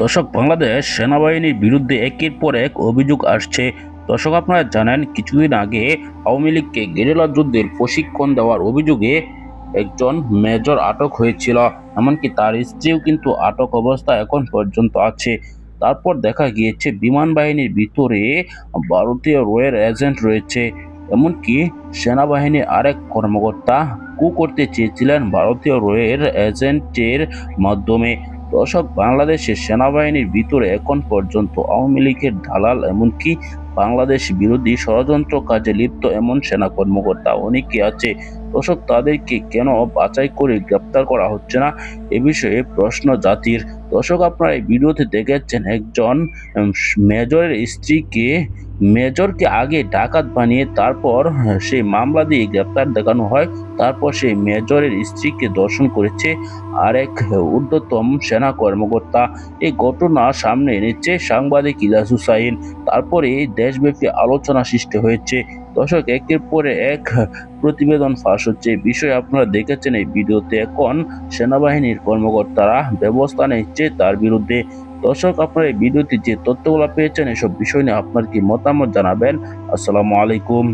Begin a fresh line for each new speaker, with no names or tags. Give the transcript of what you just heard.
দর্শক, বাংলাদেশ সেনাবাহিনীর বিরুদ্ধে একের পর এক অভিযোগ আসছে। দর্শক, আপনারা জানেন, কিছুদিন আগে আওয়ামী লীগকে গেরিলা যুদ্ধের প্রশিক্ষণ দেওয়ার অভিযোগে একজন মেজর আটক হয়েছিল। এমনকি তার স্ত্রীও কিন্তু আটক অবস্থা এখন পর্যন্ত আছে। তারপর দেখা গিয়েছে, বিমান বাহিনীর ভিতরে ভারতীয় রয়ের এজেন্ট রয়েছে। এমনকি সেনাবাহিনীর আরেক কর্মকর্তা কু করতে চেয়েছিলেন ভারতীয় রয়ের এজেন্টের মাধ্যমে। দর্শক বাংলাদেশের সেনাবাহিনীর ভিতরে এখন পর্যন্ত আওয়ামী লীগের ঢালাল এমনকি বাংলাদেশ বিরোধী ষড়যন্ত্র কাজে লিপ্ত এমন সেনা কর্মকর্তা অনেকে আছে দর্শক তাদেরকে কেন বাছাই করে গ্রেপ্তার করা হচ্ছে না? এ বিষয়ে প্রশ্ন জাতির। দর্শক আপনারা এই ভিডিওতে দেখেছেন একজন মেজরের স্ত্রীকে মেজরকে আগে ডাকাত বানিয়ে তারপর আহ, সেই মামলা দিয়ে গ্রেপ্তার দেখানো হয়। তারপর সেই মেজরের স্ত্রীকে দর্শন করেছে। আরেক ঊর্ধ্বতম সেনা কর্মকর্তা। এই ঘটনা সামনে এনেছে সাংবাদিক ইলাস হুসাইন তারপরে দেশব্যাপী আলোচনা সৃষ্টি হয়েছে। দর্শক, একের পরে এক প্রতিবেদন ফাঁস হচ্ছে। বিষয়ে আপনারা দেখেছেন এই ভিডিওতে এখন সেনাবাহিনীর কর্মকর্তারা ব্যবস্থা নিচ্ছে তার বিরুদ্ধে। দর্শক, আপনারা এই ভিডিওতে যে তথ্যগুলো পেয়েছেন, এসব বিষয় নিয়ে আপনার কি মতামত জানাবেন? আসসালামু আলাইকুম।